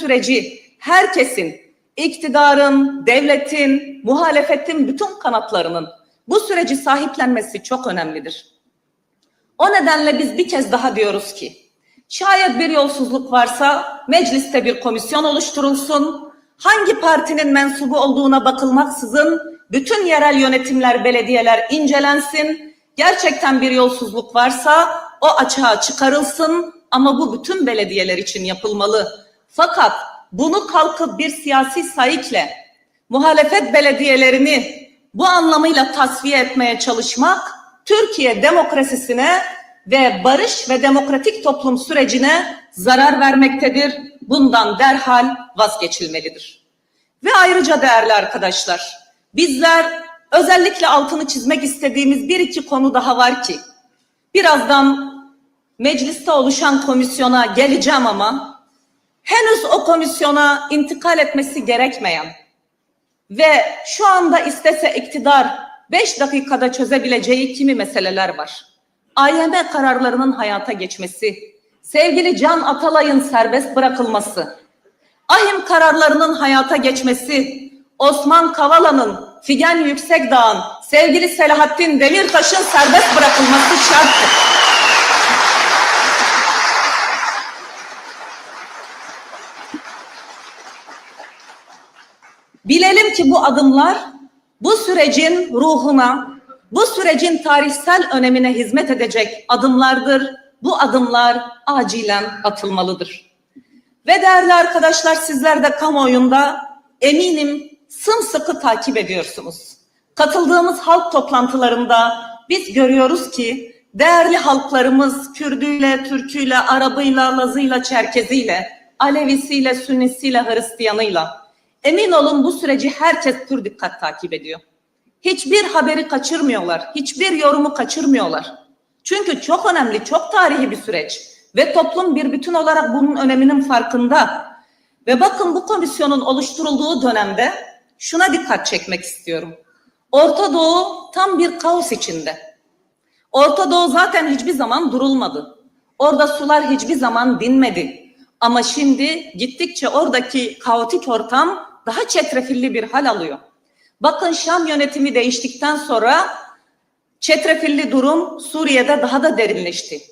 süreci herkesin, iktidarın, devletin, muhalefetin bütün kanatlarının bu süreci sahiplenmesi çok önemlidir. O nedenle biz bir kez daha diyoruz ki, şayet bir yolsuzluk varsa mecliste bir komisyon oluşturulsun, hangi partinin mensubu olduğuna bakılmaksızın bütün yerel yönetimler, belediyeler incelensin, gerçekten bir yolsuzluk varsa o açığa çıkarılsın ama bu bütün belediyeler için yapılmalı. Fakat bunu kalkıp bir siyasi sayıkle muhalefet belediyelerini bu anlamıyla tasfiye etmeye çalışmak Türkiye demokrasisine ve barış ve demokratik toplum sürecine zarar vermektedir. Bundan derhal vazgeçilmelidir. Ve ayrıca değerli arkadaşlar, bizler özellikle altını çizmek istediğimiz bir iki konu daha var ki birazdan mecliste oluşan komisyona geleceğim ama henüz o komisyona intikal etmesi gerekmeyen ve şu anda istese iktidar 5 dakikada çözebileceği kimi meseleler var. AYM kararlarının hayata geçmesi, sevgili Can Atalay'ın serbest bırakılması, ahim kararlarının hayata geçmesi, Osman Kavala'nın, Figen Yüksekdağ'ın, sevgili Selahattin Demirtaş'ın serbest bırakılması şarttır. Bilelim ki bu adımlar bu sürecin ruhuna, bu sürecin tarihsel önemine hizmet edecek adımlardır. Bu adımlar acilen atılmalıdır. Ve değerli arkadaşlar sizler de kamuoyunda eminim sımsıkı takip ediyorsunuz. Katıldığımız halk toplantılarında biz görüyoruz ki değerli halklarımız Kürdüyle, Türküyle, Arabıyla, Lazıyla, Çerkeziyle, Alevisiyle, Sünnisiyle, Hristiyanıyla emin olun bu süreci herkes pür dikkat takip ediyor. Hiçbir haberi kaçırmıyorlar, hiçbir yorumu kaçırmıyorlar. Çünkü çok önemli, çok tarihi bir süreç ve toplum bir bütün olarak bunun öneminin farkında. Ve bakın bu komisyonun oluşturulduğu dönemde şuna dikkat çekmek istiyorum. Orta Doğu tam bir kaos içinde. Orta Doğu zaten hiçbir zaman durulmadı. Orada sular hiçbir zaman dinmedi. Ama şimdi gittikçe oradaki kaotik ortam daha çetrefilli bir hal alıyor. Bakın Şam yönetimi değiştikten sonra çetrefilli durum Suriye'de daha da derinleşti.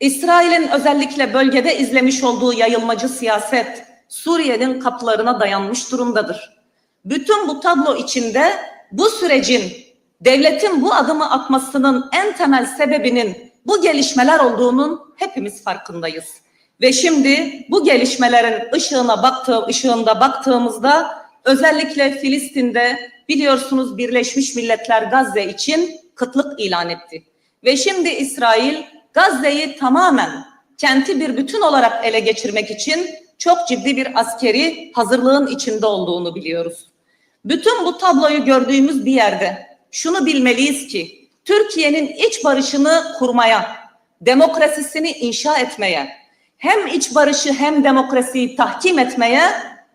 İsrail'in özellikle bölgede izlemiş olduğu yayılmacı siyaset Suriye'nin kapılarına dayanmış durumdadır. Bütün bu tablo içinde bu sürecin devletin bu adımı atmasının en temel sebebinin bu gelişmeler olduğunun hepimiz farkındayız. Ve şimdi bu gelişmelerin ışığına baktığı ışığında baktığımızda özellikle Filistin'de biliyorsunuz Birleşmiş Milletler Gazze için kıtlık ilan etti. Ve şimdi İsrail Gazze'yi tamamen kenti bir bütün olarak ele geçirmek için çok ciddi bir askeri hazırlığın içinde olduğunu biliyoruz. Bütün bu tabloyu gördüğümüz bir yerde şunu bilmeliyiz ki Türkiye'nin iç barışını kurmaya, demokrasisini inşa etmeye, hem iç barışı hem demokrasiyi tahkim etmeye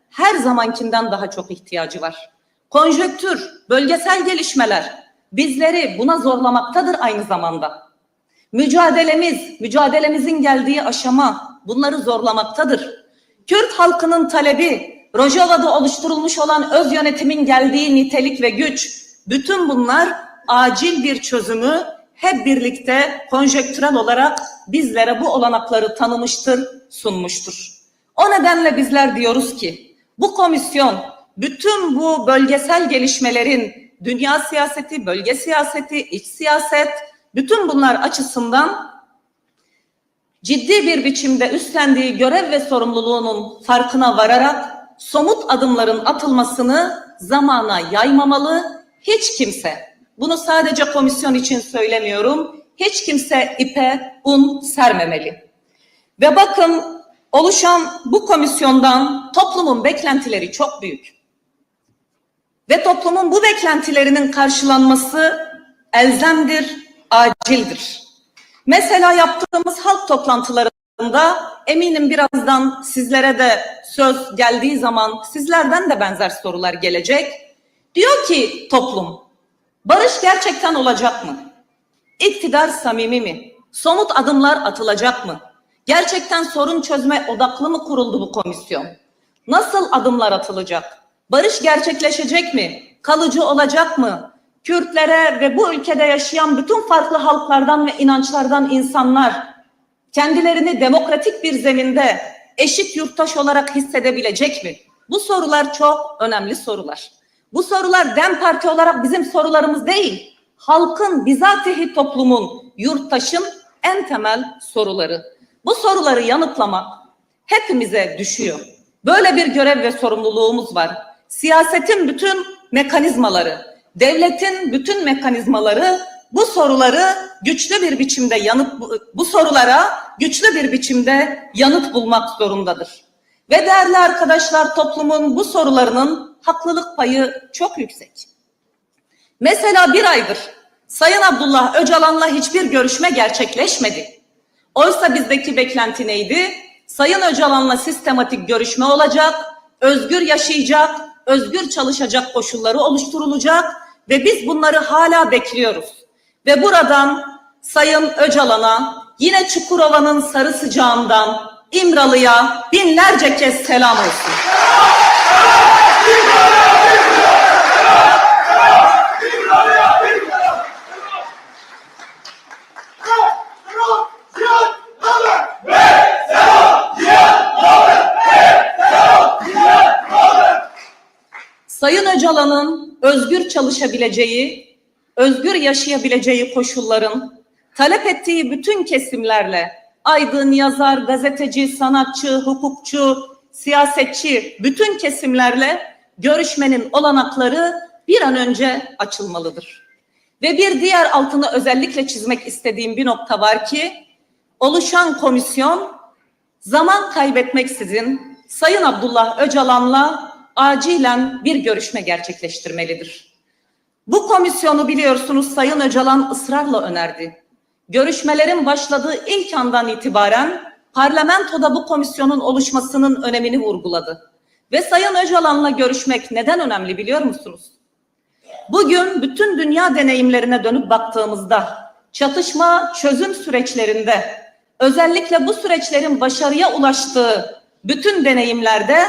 her zamankinden daha çok ihtiyacı var. Konjöktür, bölgesel gelişmeler bizleri buna zorlamaktadır aynı zamanda. Mücadelemiz, mücadelemizin geldiği aşama bunları zorlamaktadır. Kürt halkının talebi, Rojava'da oluşturulmuş olan öz yönetimin geldiği nitelik ve güç, bütün bunlar acil bir çözümü hep birlikte konjektürel olarak bizlere bu olanakları tanımıştır, sunmuştur. O nedenle bizler diyoruz ki bu komisyon bütün bu bölgesel gelişmelerin dünya siyaseti, bölge siyaseti, iç siyaset bütün bunlar açısından ciddi bir biçimde üstlendiği görev ve sorumluluğunun farkına vararak somut adımların atılmasını zamana yaymamalı. Hiç kimse, bunu sadece komisyon için söylemiyorum, hiç kimse ipe un sermemeli. Ve bakın oluşan bu komisyondan toplumun beklentileri çok büyük. Ve toplumun bu beklentilerinin karşılanması elzemdir, acildir. Mesela yaptığımız halk toplantılarında eminim birazdan sizlere de söz geldiği zaman sizlerden de benzer sorular gelecek. Diyor ki toplum, barış gerçekten olacak mı? İktidar samimi mi? Somut adımlar atılacak mı? Gerçekten sorun çözme odaklı mı kuruldu bu komisyon? Nasıl adımlar atılacak? Barış gerçekleşecek mi? Kalıcı olacak mı? Kürtlere ve bu ülkede yaşayan bütün farklı halklardan ve inançlardan insanlar kendilerini demokratik bir zeminde eşit yurttaş olarak hissedebilecek mi? Bu sorular çok önemli sorular. Bu sorular DEM Parti olarak bizim sorularımız değil. Halkın, bizatihi toplumun, yurttaşın en temel soruları. Bu soruları yanıtlamak hepimize düşüyor. Böyle bir görev ve sorumluluğumuz var. Siyasetin bütün mekanizmaları, devletin bütün mekanizmaları bu soruları güçlü bir biçimde yanıt bu sorulara güçlü bir biçimde yanıt bulmak zorundadır. Ve değerli arkadaşlar toplumun bu sorularının haklılık payı çok yüksek. Mesela bir aydır Sayın Abdullah Öcalan'la hiçbir görüşme gerçekleşmedi. Oysa bizdeki beklenti neydi? Sayın Öcalan'la sistematik görüşme olacak, özgür yaşayacak, özgür çalışacak koşulları oluşturulacak ve biz bunları hala bekliyoruz. Ve buradan Sayın Öcalan'a yine Çukurova'nın sarı sıcağından İmralı'ya binlerce kez selam olsun. Sayın Öcalan'ın özgür çalışabileceği, özgür yaşayabileceği koşulların talep ettiği bütün kesimlerle aydın, yazar, gazeteci, sanatçı, hukukçu, siyasetçi bütün kesimlerle görüşmenin olanakları bir an önce açılmalıdır. Ve bir diğer altını özellikle çizmek istediğim bir nokta var ki oluşan komisyon zaman kaybetmeksizin Sayın Abdullah Öcalan'la acilen bir görüşme gerçekleştirmelidir. Bu komisyonu biliyorsunuz Sayın Öcalan ısrarla önerdi. Görüşmelerin başladığı ilk andan itibaren parlamentoda bu komisyonun oluşmasının önemini vurguladı. Ve Sayın Öcalan'la görüşmek neden önemli biliyor musunuz? Bugün bütün dünya deneyimlerine dönüp baktığımızda çatışma çözüm süreçlerinde özellikle bu süreçlerin başarıya ulaştığı bütün deneyimlerde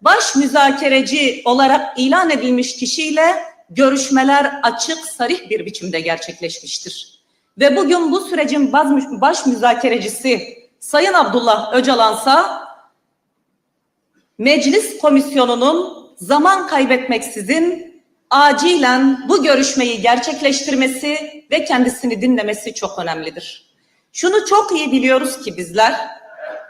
baş müzakereci olarak ilan edilmiş kişiyle görüşmeler açık, sarih bir biçimde gerçekleşmiştir. Ve bugün bu sürecin baş müzakerecisi Sayın Abdullah Öcalansa meclis komisyonunun zaman kaybetmeksizin acilen bu görüşmeyi gerçekleştirmesi ve kendisini dinlemesi çok önemlidir. Şunu çok iyi biliyoruz ki bizler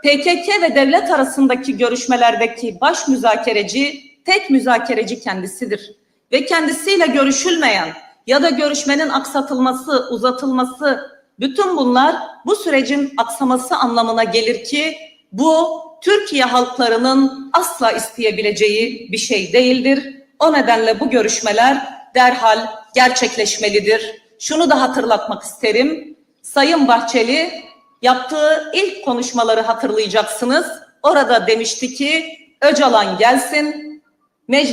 PKK ve devlet arasındaki görüşmelerdeki baş müzakereci tek müzakereci kendisidir ve kendisiyle görüşülmeyen ya da görüşmenin aksatılması, uzatılması bütün bunlar bu sürecin aksaması anlamına gelir ki bu Türkiye halklarının asla isteyebileceği bir şey değildir. O nedenle bu görüşmeler derhal gerçekleşmelidir. Şunu da hatırlatmak isterim. Sayın Bahçeli yaptığı ilk konuşmaları hatırlayacaksınız. Orada demişti ki Öcalan gelsin, meclis